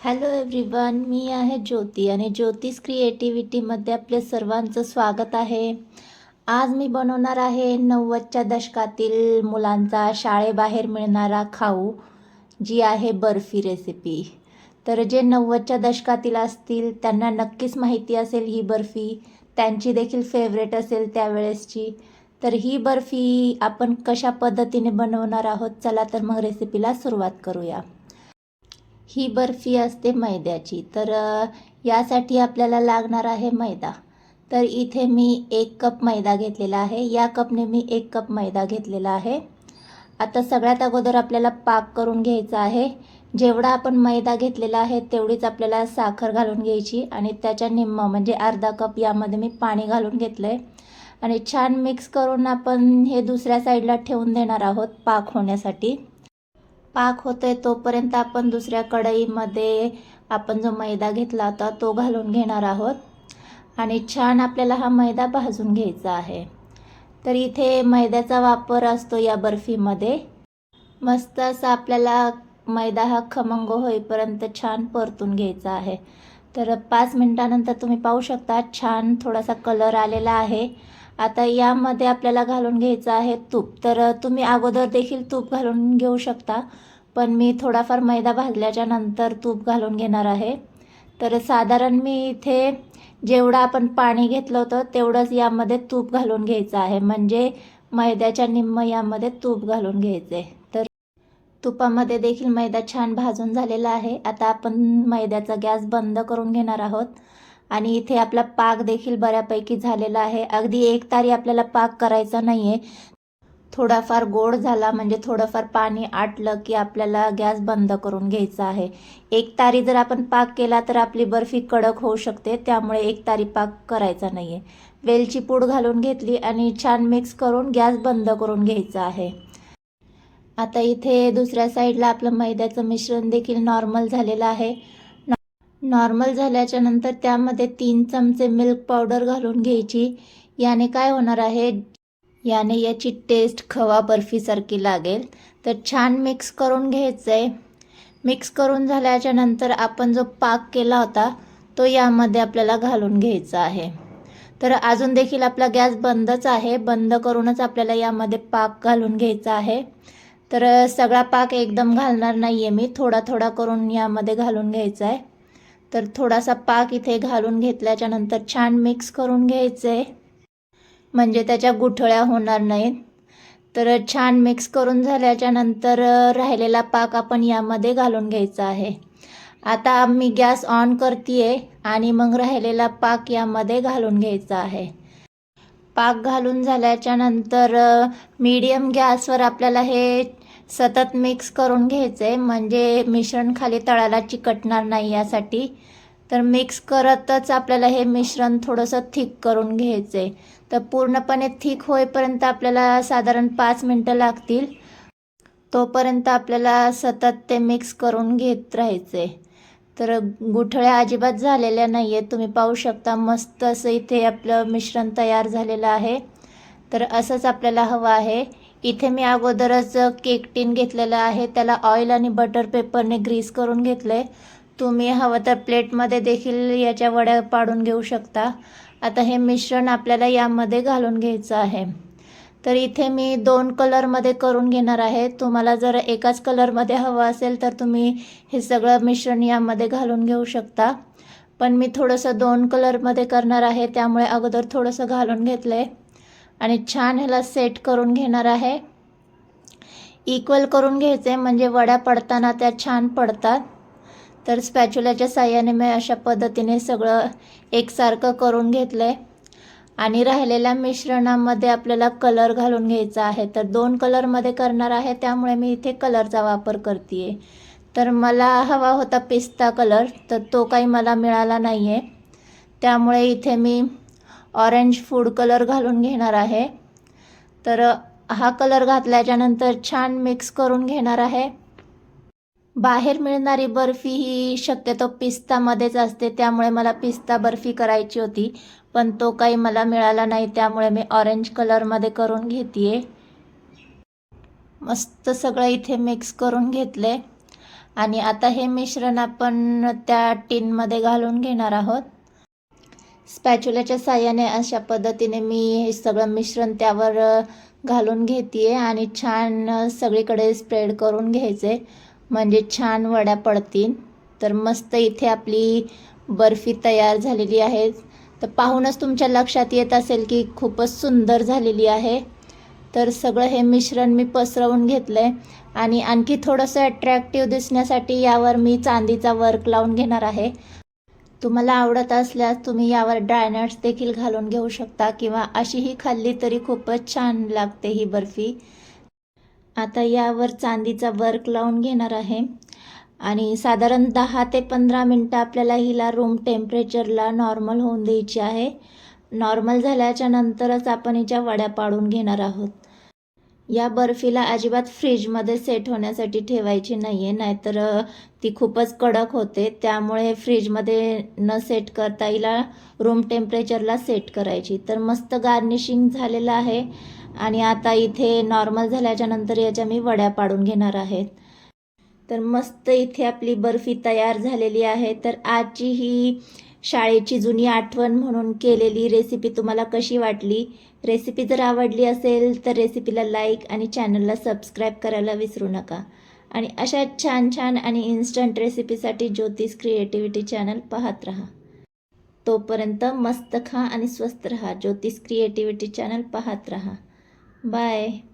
Hello everyone मी आहे ज्योती आणि ज्योतिष क्रिएटिव्हिटीमध्ये आपले सर्वांचं स्वागत आहे. आज मी बनवणार आहे नव्वदच्या दशकातील मुलांचा शाळेबाहेर मिळणारा खाऊ जी आहे बर्फी रेसिपी तर जे नव्वदच्या दशकातील असतील त्यांना नक्कीच माहिती असेल ही बर्फी. त्यांची देखील फेवरेट असेल त्यावेळेसची. तर ही बर्फी आपण कशा पद्धतीने बनवणार आहोत चला तर मग रेसिपीला सुरुवात करूया. ही बर्फी असते मैद्याची. तर यासाठी आपल्याला लागणार आहे मैदा. तर इथे मी एक कप मैदा घेतलेला आहे. या कपने मी एक कप मैदा घेतलेला आहे. आता सगळ्यात अगोदर आपल्याला पाक करून घ्यायचा आहे. जेवढा आपण मैदा घेतलेला आहे तेवढीच आपल्याला साखर घालून घ्यायची आणि त्याच्या निम्म म्हणजे अर्धा कप यामध्ये मी पाणी घालून घेतलं आहे आणि छान मिक्स करून आपण हे दुसऱ्या साईडला ठेवून देणार आहोत पाक होण्यासाठी. पाक होतोय तोपर्यंत आपण दुसऱ्या कढईमध्ये आपण जो मैदा घेतला होता तो घालून घेणार आहोत. आणि छान आपल्याला हा मैदा भाजून घ्यायचा आहे. तर इथे मैद्याचा वापर असतो या बर्फीमध्ये. मस्त असा आपल्याला मैदा हा खमंग होईपर्यंत छान परतून घ्यायचा आहे. तर पाच मिनटानंतर तुम्ही पाहू शकता छान थोडासा कलर आलेला आहे. आता यामध्ये आपल्याला घालून घ्यायचं आहे तूप. तर तुम्ही अगोदर देखील तूप घालून घेऊ शकता. पण मी थोडाफार मैदा भाजल्याच्या नंतर तूप घालून घेणार आहे. तर साधारण मी इथे जेवढं आपण पाणी घेतलं होतं तेवढंच यामध्ये तूप घालून घ्यायचं आहे. म्हणजे मैद्याच्या निम्म यामध्ये तूप घालून घ्यायचे तर तुपामध्ये देखील मैदा छान भाजून झालेला आहे. आता आपण मैद्याचा गॅस बंद करून घेणार आहोत. आणि इथे आपला पाक देखील बऱ्यापैकी झालेला आहे. अगदी एक तारी आपल्याला पाक करायचा नाही आहे थोडाफार गोड झाला म्हणजे थोडंफार पाणी आटलं की आपल्याला गॅस बंद करून घ्यायचा आहे. एक तारी जर आपण पाक केला तर आपली बर्फी कडक होऊ शकते त्यामुळे एक तारी पाक करायचा नाही आहे वेलची पूड घालून घेतली आणि छान मिक्स करून गॅस बंद करून घ्यायचा आहे. आता इथे दुसऱ्या साईडला आपलं मैद्याचं मिश्रण देखील नॉर्मल झालेलं आहे. नॉर्मल झाल्याच्यानंतर त्यामध्ये तीन चमचे मिल्क पावडर घालून घ्यायची. याने काय होणार आहे? याने याची टेस्ट खवा बर्फीसारखी लागेल. तर छान मिक्स करून घ्यायचं आहे मिक्स करून झाल्याच्यानंतर आपण जो पाक केला होता तो यामध्ये आपल्याला घालून घ्यायचा आहे. तर अजून देखील आपला गॅस बंदच आहे. बंद करूनच आपल्याला यामध्ये पाक घालून घ्यायचा आहे. तर सगळा पाक एकदम घालणार नाही आहे मी. थोडा थोडा करून यामध्ये घालून घ्यायचा आहे तर थोडासा पाक इथे घालून घेतल्याच्या नंतर छान मिक्स करून घ्यायचं आहे म्हणजे त्याच्या गुठळ्या होणार नाहीत. तर छान मिक्स करून झाल्याच्यानंतर राहिलेला पाक आपण यामध्ये घालून घ्यायचा आहे. आता मी गॅस ऑन करते आणि मग राहिलेला पाक यामध्ये घालून घ्यायचा आहे. पाक घालून झाल्याच्यानंतर मीडियम गॅसवर आपल्याला हे सतत मिक्स करून घ्यायचं आहे म्हणजे मिश्रण खाली तळाला चिकटणार नाही यासाठी. तर मिक्स करतच आपल्याला हे मिश्रण थोडंसं थिक करून घ्यायचं आहे तर पूर्णपणे थिक होईपर्यंत आपल्याला साधारण पाच मिनटं लागतील. तोपर्यंत आपल्याला सतत ते मिक्स करून घेत राहायचे तर गुठळ्या अजिबात झालेल्या नाही आहेत तुम्ही पाहू शकता मस्त असं इथे आपलं मिश्रण तयार झालेलं आहे. तर असंच आपल्याला हवं आहे. इथे मी अगोदरच केक टीन घेतलेलं आहे. त्याला ऑइल आणि बटर पेपरने ग्रीस करून घेतलं आहे तुम्ही हवं तर प्लेटमध्ये देखील याच्या वड्या पाडून घेऊ शकता. आता हे मिश्रण आपल्याला यामध्ये घालून घ्यायचं आहे. तर इथे मी दोन कलरमध्ये करून घेणार आहे. तुम्हाला जर एकाच कलरमध्ये हवं असेल तर तुम्ही हे सगळं मिश्रण यामध्ये घालून घेऊ शकता. पण मी थोडंसं दोन कलरमध्ये करणार आहे त्यामुळे अगोदर थोडंसं घालून घेतलं आहे आणि छान ह्याला सेट करून घेणार आहे. इक्वल करून घ्यायचे म्हणजे वड्या पडताना त्या छान पडतात. तर स्पॅच्युलाच्या साह्याने मी अशा पद्धतीने सगळं एकसारखं करून घेतलं आहे आणि राहिलेल्या मिश्रणामध्ये आपल्याला कलर घालून घ्यायचा आहे. तर दोन कलरमध्ये करणार आहे त्यामुळे मी इथे कलरचा वापर करते आहे तर मला हवा होता पिस्ता कलर तर तो काही मला मिळाला नाही आहे त्यामुळे इथे मी ऑरेंज फूड कलर घालून घेणार आहे. तर हा कलर घातल्याच्यानंतर छान मिक्स करून घेणार आहे. बाहेर मिळणारी बर्फी ही शक्यतो पिस्तामध्येच असते त्यामुळे मला पिस्ता बर्फी करायची होती पण तो काही मला मिळाला नाही त्यामुळे मी ऑरेंज कलरमध्ये करून घेते मस्त सगळं इथे मिक्स करून घेतले आणि आता हे मिश्रण आपण त्या टीनमध्ये घालून घेणार आहोत. स्पॅच्युलाच्या साह्याने अशा पद्धतीने मी हे सगळं मिश्रण त्यावर घालून घेते आणि छान सगळीकडे स्प्रेड करून घ्यायचे म्हणजे छान वड्या पडतील. तर मस्त इथे आपली बर्फी तयार झालेली आहे. तर पाहूनच तुमच्या लक्षात येत असेल की खूपच सुंदर झालेली आहे. तर सगळं हे मिश्रण मी पसरवून घेतलं आहे आणि आणखी थोडंसं अट्रॅक्टिव्ह दिसण्यासाठी यावर मी चांदीचा वर्क लावून घेणार आहे. तुम्हाला आवडत असल्यास तुम्ही यावर ड्रायनट्स देखील घालून घेऊ शकता किंवा अशीही खाल्ली तरी खूपच छान लागते ही बर्फी. आता यावर चांदीचा वर्क लावून घेणार आहे. आणि साधारण दहा ते पंधरा मिनटं आपल्याला हिला रूम टेम्परेचरला नॉर्मल होऊन द्यायची आहे. नॉर्मल झाल्याच्या नंतरच आपण हिच्या वड्या पाडून घेणार आहोत. या बर्फीला अजिबात फ्रीजमध्ये सेट होण्यासाठी ठेवायची नाही आहे नाहीतर ती खूपच कडक होते. त्यामुळे फ्रीजमध्ये न सेट करता हिला रूम टेम्परेचरला सेट करायची. तर मस्त गार्निशिंग झालेलं आहे. आणि आता इथे नॉर्मल झाल्याच्यानंतर याच्या मी वड्या पाडून घेणार आहेत. तर मस्त इथे आपली बर्फी तयार झालेली आहे. तर आजची ही शाळेची जुनी आठवण म्हणून केलेली रेसिपी तुम्हाला कशी वाटली? रेसिपी जर आवडली असेल तर रेसिपीला लाईक आणि चॅनलला सबस्क्राईब करायला विसरू नका. आणि अशा छान छान आणि इन्स्टंट रेसिपीसाठी ज्योतिष क्रिएटिव्हिटी चॅनल पाहत राहा. तोपर्यंत मस्त खा आणि स्वस्त रहा. ज्योतिष क्रिएटिव्हिटी चॅनल पाहत राहा. Bye.